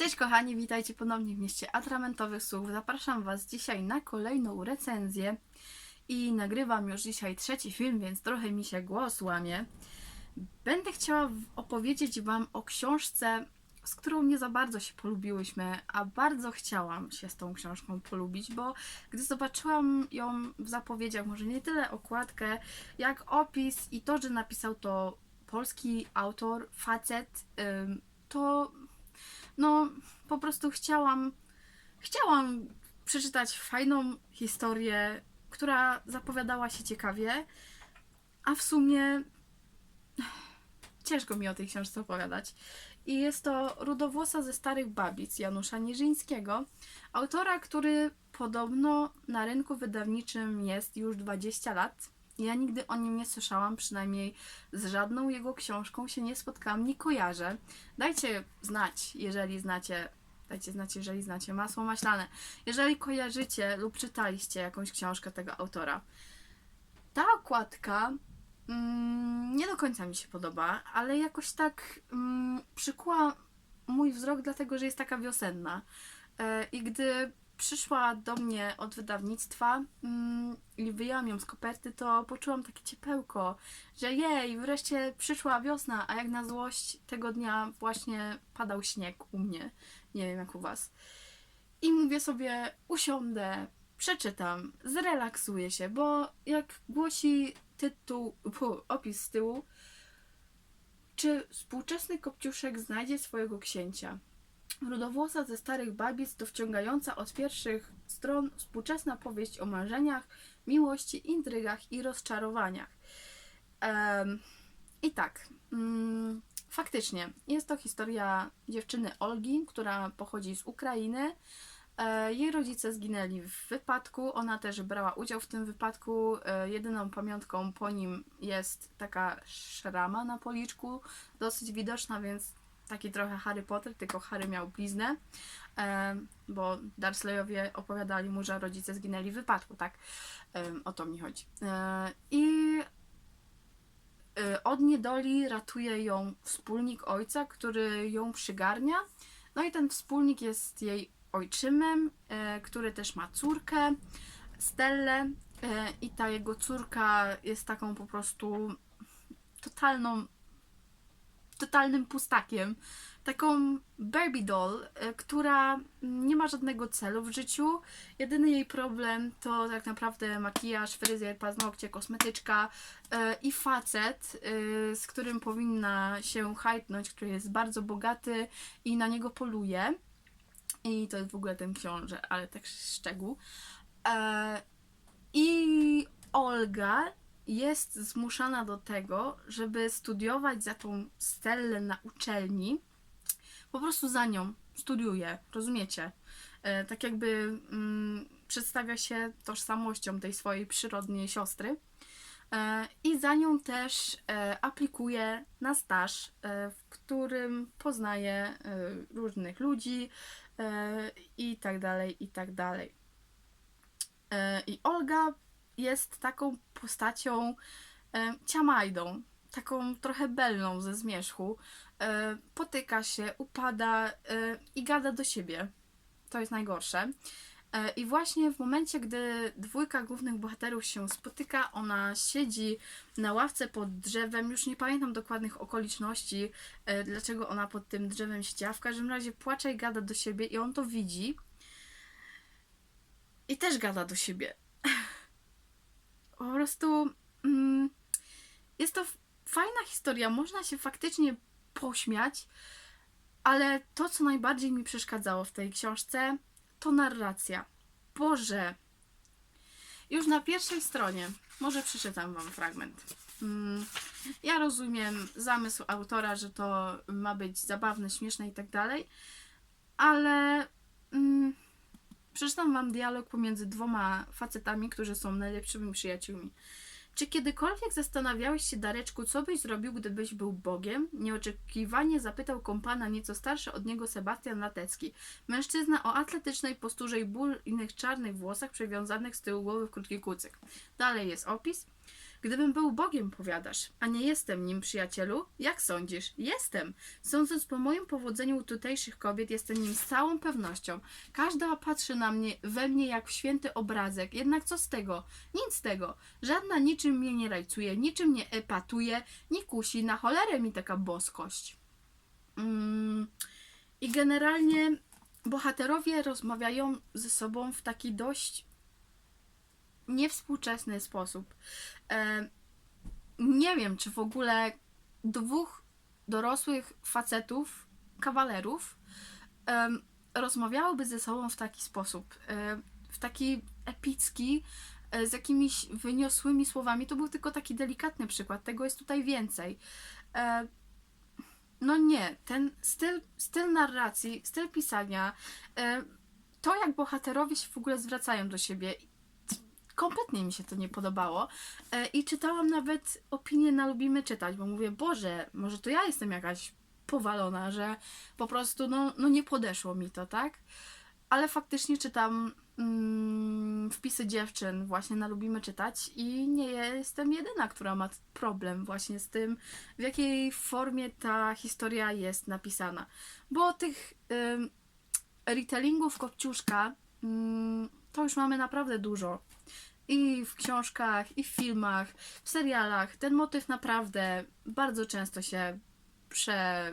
Cześć kochani, witajcie ponownie w mieście Atramentowych Słów. Zapraszam Was dzisiaj na kolejną recenzję i nagrywam już dzisiaj trzeci film, więc trochę mi się głos łamie. Będę chciała opowiedzieć Wam o książce, z którą nie za bardzo się polubiłyśmy, a bardzo chciałam się z tą książką polubić, bo gdy zobaczyłam ją w zapowiedziach, może nie tyle okładkę, jak opis i to, że napisał to polski autor, facet, to no po prostu chciałam, chciałam przeczytać fajną historię, która zapowiadała się ciekawie, a w sumie ciężko mi o tej książce opowiadać. I jest to Rudowłosa ze Starych Babic Janusza Niżyńskiego, autora, który podobno na rynku wydawniczym jest już 20 lat. Ja nigdy o nim nie słyszałam, przynajmniej z żadną jego książką się nie spotkałam, nie kojarzę. Dajcie znać, jeżeli znacie, dajcie znać, jeżeli znacie masło maślane. Jeżeli kojarzycie lub czytaliście jakąś książkę tego autora. Ta okładka mm, nie do końca mi się podoba, ale jakoś tak mm, przykuła mój wzrok, dlatego że jest taka wiosenna. E, I gdy przyszła do mnie od wydawnictwa mm, i wyjęłam ją z koperty, to poczułam takie ciepełko, że jej, wreszcie przyszła wiosna, a jak na złość tego dnia właśnie padał śnieg u mnie. Nie wiem jak u was. I mówię sobie, usiądę, przeczytam, zrelaksuję się, bo jak głosi tytuł, opis z tyłu, czy współczesny Kopciuszek znajdzie swojego księcia? Rudowłosa ze starych babic to wciągająca od pierwszych stron współczesna powieść o marzeniach, miłości, intrygach i rozczarowaniach. I tak, mm, faktycznie, jest to historia dziewczyny Olgi, która pochodzi z Ukrainy. E, Jej rodzice zginęli w wypadku, ona też brała udział w tym wypadku. E, Jedyną pamiątką po nim jest taka szrama na policzku, dosyć widoczna, więc taki trochę Harry Potter, tylko Harry miał bliznę, bo Dursleyowie opowiadali mu, że rodzice zginęli w wypadku, tak? O to mi chodzi. E, I e, od niedoli ratuje ją wspólnik ojca, który ją przygarnia. No i ten wspólnik jest jej ojczymem, e, który też ma córkę, Stellę. I ta jego córka jest taką po prostu totalną, totalnym pustakiem. Taką Barbie doll, e, która nie ma żadnego celu w życiu. Jedyny jej problem to tak naprawdę makijaż, fryzjer, paznokcie, kosmetyczka e, i facet, e, z którym powinna się hajtnąć, który jest bardzo bogaty i na niego poluje. I to jest w ogóle ten książę, ale tak szczegół. E, I Olga jest zmuszana do tego, żeby studiować za tą Stellę na uczelni. Po prostu za nią studiuje, rozumiecie? E, tak jakby mm, przedstawia się tożsamością tej swojej przyrodniej siostry. E, I za nią też e, aplikuje na staż, w którym poznaje różnych ludzi i tak dalej, i tak dalej. I Olga jest taką postacią e, ciamajdą, taką trochę belną ze zmierzchu. E, potyka się, upada e, i gada do siebie. To jest najgorsze. E, I właśnie w momencie, gdy dwójka głównych bohaterów się spotyka, ona siedzi na ławce pod drzewem. Już nie pamiętam dokładnych okoliczności, e, dlaczego ona pod tym drzewem siedziała. W każdym razie płacze i gada do siebie, i on to widzi. I też gada do siebie. Po prostu mm, jest to fajna historia. Można się faktycznie pośmiać, ale to, co najbardziej mi przeszkadzało w tej książce, to narracja. Boże! Już na pierwszej stronie, może przeczytam Wam fragment. Mm, Ja rozumiem zamysł autora, że to ma być zabawne, śmieszne i tak dalej, ale mm, przeczytam Wam dialog pomiędzy dwoma facetami, którzy są najlepszymi przyjaciółmi. Czy kiedykolwiek zastanawiałeś się, Dareczku, co byś zrobił, gdybyś był Bogiem? Nieoczekiwanie zapytał kompana nieco starszy od niego Sebastian Latecki. Mężczyzna o atletycznej posturze i bujnych czarnych włosach przywiązanych z tyłu głowy w krótki kucyk. Dalej jest opis. Gdybym był Bogiem, powiadasz, a nie jestem nim, przyjacielu? Jak sądzisz? Jestem. Sądząc po moim powodzeniu u tutejszych kobiet, jestem nim z całą pewnością. Każda patrzy na mnie, we mnie jak w święty obrazek. Jednak co z tego? Nic z tego. Żadna niczym mnie nie rajcuje, niczym nie epatuje, nie kusi. Na cholerę mi taka boskość. Mm. I generalnie bohaterowie rozmawiają ze sobą w taki dość niewspółczesny sposób. Nie wiem, czy w ogóle dwóch dorosłych facetów, kawalerów, rozmawiałoby ze sobą w taki sposób, w taki epicki, e, z jakimiś wyniosłymi słowami. To był tylko taki delikatny przykład, tego jest tutaj więcej. No nie, ten styl, styl narracji, styl pisania, to jak bohaterowie się w ogóle zwracają do siebie, kompletnie mi się to nie podobało. E, I czytałam nawet opinie na Lubimy Czytać, bo mówię, Boże, może to ja jestem jakaś powalona, że po prostu no, no nie podeszło mi to, tak? Ale faktycznie czytam mm, wpisy dziewczyn właśnie na Lubimy Czytać i nie jestem jedyna, która ma problem właśnie z tym, w jakiej formie ta historia jest napisana. Bo tych ym, retellingów Kopciuszka ym, to już mamy naprawdę dużo. I w książkach, i w filmach, w serialach. Ten motyw naprawdę bardzo często się prze,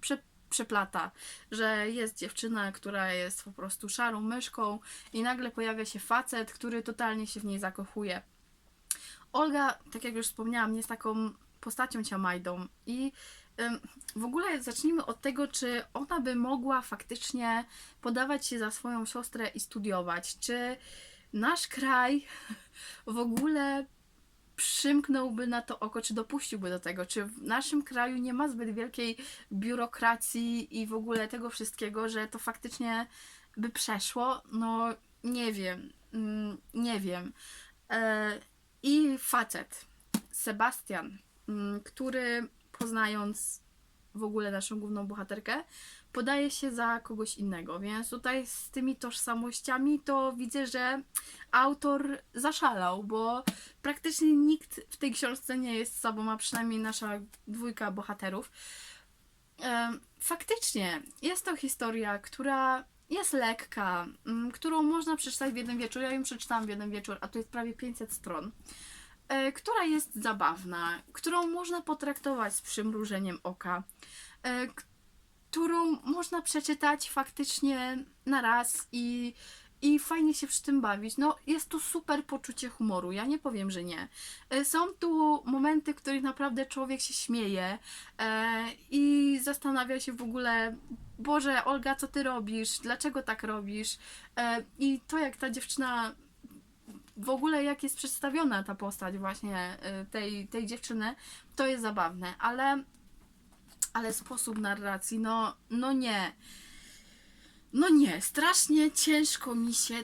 prze, przeplata, że jest dziewczyna, która jest po prostu szarą myszką i nagle pojawia się facet, który totalnie się w niej zakochuje. Olga, tak jak już wspomniałam, jest taką postacią ciamajdą i w ogóle zacznijmy od tego, czy ona by mogła faktycznie podawać się za swoją siostrę i studiować, czy nasz kraj w ogóle przymknąłby na to oko, czy dopuściłby do tego, czy w naszym kraju nie ma zbyt wielkiej biurokracji i w ogóle tego wszystkiego, że to faktycznie by przeszło, no nie wiem, mm, nie wiem. E, I facet, Sebastian, mm, który poznając w ogóle naszą główną bohaterkę, podaje się za kogoś innego, więc tutaj z tymi tożsamościami to widzę, że autor zaszalał, bo praktycznie nikt w tej książce nie jest sobą, a przynajmniej nasza dwójka bohaterów. Faktycznie jest to historia, która jest lekka, mm, którą można przeczytać w jeden wieczór. Ja ją przeczytałam w jeden wieczór, a to jest prawie 500 stron. e, Która jest zabawna, którą można potraktować z przymrużeniem oka, e, którą można przeczytać faktycznie na raz i, i fajnie się przy tym bawić. No, jest tu super poczucie humoru, ja nie powiem, że nie. E, Są tu momenty, w których naprawdę człowiek się śmieje e, i zastanawia się w ogóle, Boże, Olga, co ty robisz? Dlaczego tak robisz? E, I to, jak ta dziewczyna w ogóle jak jest przedstawiona ta postać właśnie e, tej, tej dziewczyny, to jest zabawne, ale ale sposób narracji, no, no nie. No nie, strasznie ciężko mi się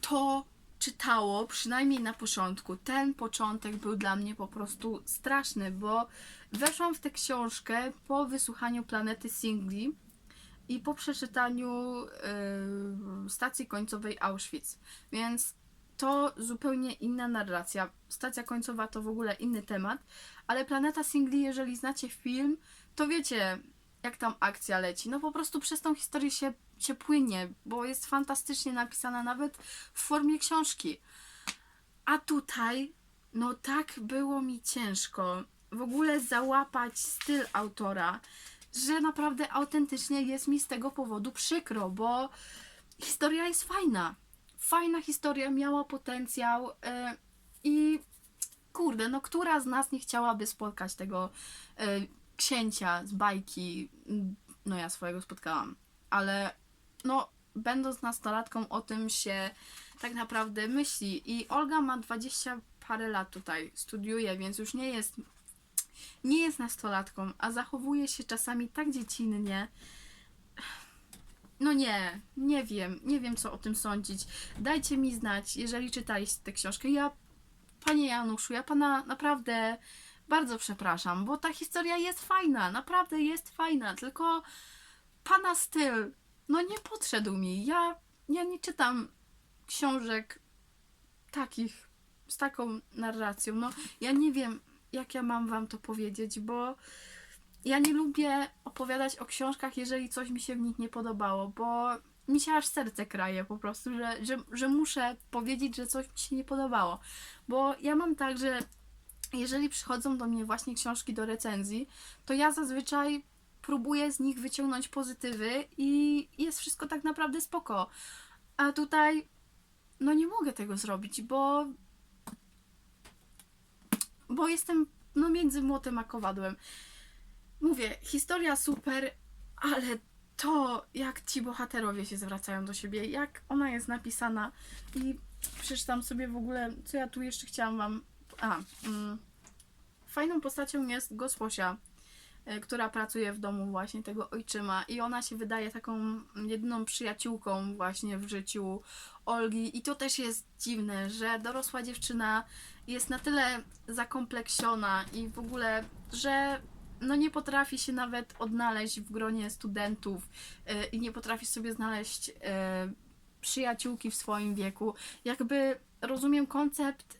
to czytało, przynajmniej na początku. Ten początek był dla mnie po prostu straszny, bo weszłam w tę książkę po wysłuchaniu Planety Singli i po przeczytaniu yy, stacji końcowej Auschwitz. Więc to zupełnie inna narracja. Stacja końcowa to w ogóle inny temat, ale Planeta Singli, jeżeli znacie film, to wiecie, jak tam akcja leci. No po prostu przez tą historię się, się płynie, bo jest fantastycznie napisana nawet w formie książki. A tutaj, no tak było mi ciężko w ogóle załapać styl autora, że naprawdę autentycznie jest mi z tego powodu przykro, bo historia jest fajna. Fajna historia, miała potencjał yy, i kurde, no która z nas nie chciałaby spotkać tego yy, księcia z bajki, no ja swojego spotkałam, ale no będąc nastolatką o tym się tak naprawdę myśli i Olga ma 20 parę lat tutaj, studiuje, więc już nie jest nie jest nastolatką, a zachowuje się czasami tak dziecinnie. No nie, nie wiem, nie wiem co o tym sądzić. Dajcie mi znać, jeżeli czytaliście tę książkę. Ja, panie Januszu, ja pana naprawdę bardzo przepraszam, bo ta historia jest fajna, naprawdę jest fajna, tylko pana styl, no nie podszedł mi. Ja, ja nie czytam książek takich z taką narracją. No, ja nie wiem, jak ja mam wam to powiedzieć, bo ja nie lubię opowiadać o książkach, jeżeli coś mi się w nich nie podobało, bo mi się aż serce kraje po prostu, że, że, że muszę powiedzieć, że coś mi się nie podobało. Bo ja mam tak, że jeżeli przychodzą do mnie właśnie książki do recenzji, to ja zazwyczaj próbuję z nich wyciągnąć pozytywy i jest wszystko tak naprawdę spoko. A tutaj no nie mogę tego zrobić, bo bo jestem no między młotem a kowadłem. Mówię, historia super, ale to jak ci bohaterowie się zwracają do siebie, jak ona jest napisana i przeczytam sobie w ogóle, co ja tu jeszcze chciałam wam... A, mm, fajną postacią jest Gosposia, e, która pracuje w domu właśnie tego ojczyma i ona się wydaje taką jedyną przyjaciółką właśnie w życiu Olgi i to też jest dziwne, że dorosła dziewczyna jest na tyle zakompleksiona i w ogóle, że no nie potrafi się nawet odnaleźć w gronie studentów e, i nie potrafi sobie znaleźć e, przyjaciółki w swoim wieku. Jakby rozumiem koncept,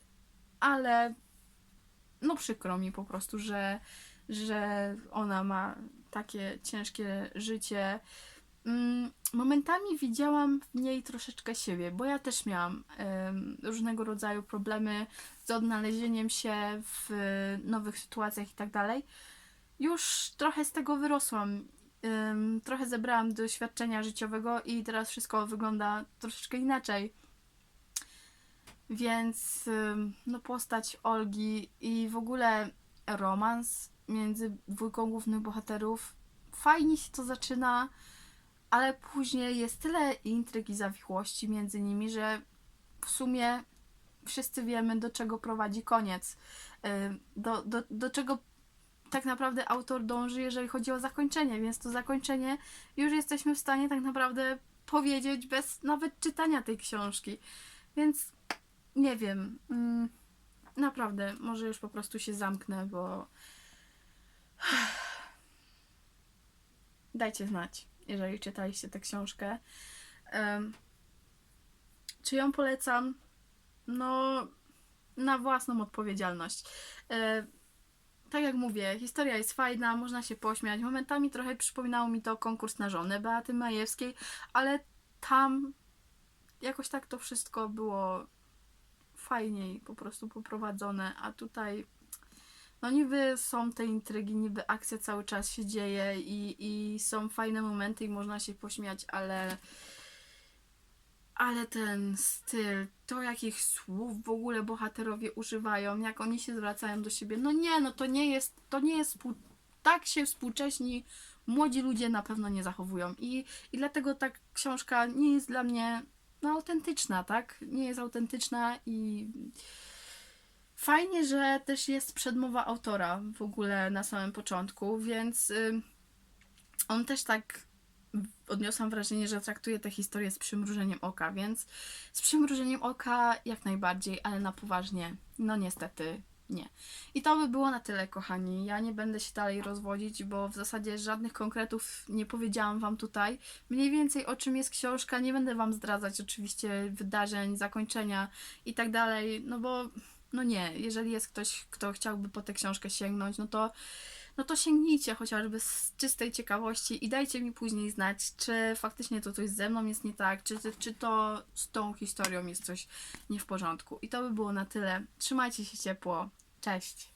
ale no przykro mi po prostu, że, że ona ma takie ciężkie życie. Mm, Momentami widziałam w niej troszeczkę siebie, bo ja też miałam różnego rodzaju problemy z odnalezieniem się w nowych sytuacjach i tak dalej. Już trochę z tego wyrosłam. trochę zebrałam doświadczenia życiowego i teraz wszystko wygląda troszeczkę inaczej. Więc no postać Olgi i w ogóle romans między dwójką głównych bohaterów. Fajnie się to zaczyna, ale później jest tyle intryg i zawichłości między nimi, że w sumie wszyscy wiemy, do czego prowadzi koniec. Ym, Do, do, do czego tak naprawdę autor dąży, jeżeli chodzi o zakończenie, więc to zakończenie już jesteśmy w stanie tak naprawdę powiedzieć bez nawet czytania tej książki. Więc nie wiem. Mm, naprawdę, może już po prostu się zamknę, bo. Dajcie znać, jeżeli czytaliście tę książkę. Czy ją polecam? No, na własną odpowiedzialność. E, tak jak mówię, historia jest fajna, można się pośmiać. Momentami trochę przypominało mi to konkurs na żonę Beaty Majewskiej, ale tam jakoś tak to wszystko było fajniej po prostu poprowadzone, a tutaj no niby są te intrygi, niby akcja cały czas się dzieje i, i są fajne momenty i można się pośmiać, ale ale ten styl, to jakich słów w ogóle bohaterowie używają, jak oni się zwracają do siebie, no nie, no to nie jest, to nie jest tak się współcześni młodzi ludzie na pewno nie zachowują. I, i dlatego ta książka nie jest dla mnie no, autentyczna, tak? Nie jest autentyczna i fajnie, że też jest przedmowa autora w ogóle na samym początku, więc y, on też tak odniosłam wrażenie, że traktuje tę historię z przymrużeniem oka, więc z przymrużeniem oka jak najbardziej, ale na poważnie, no niestety nie. I to by było na tyle, kochani. Ja nie będę się dalej rozwodzić, bo w zasadzie żadnych konkretów nie powiedziałam Wam tutaj. Mniej więcej o czym jest książka, nie będę Wam zdradzać oczywiście wydarzeń, zakończenia i tak dalej, no bo no nie, jeżeli jest ktoś, kto chciałby po tę książkę sięgnąć, no to no to sięgnijcie chociażby z czystej ciekawości i dajcie mi później znać, czy faktycznie to coś ze mną jest nie tak, czy, czy to z tą historią jest coś nie w porządku. I to by było na tyle. Trzymajcie się ciepło. Cześć!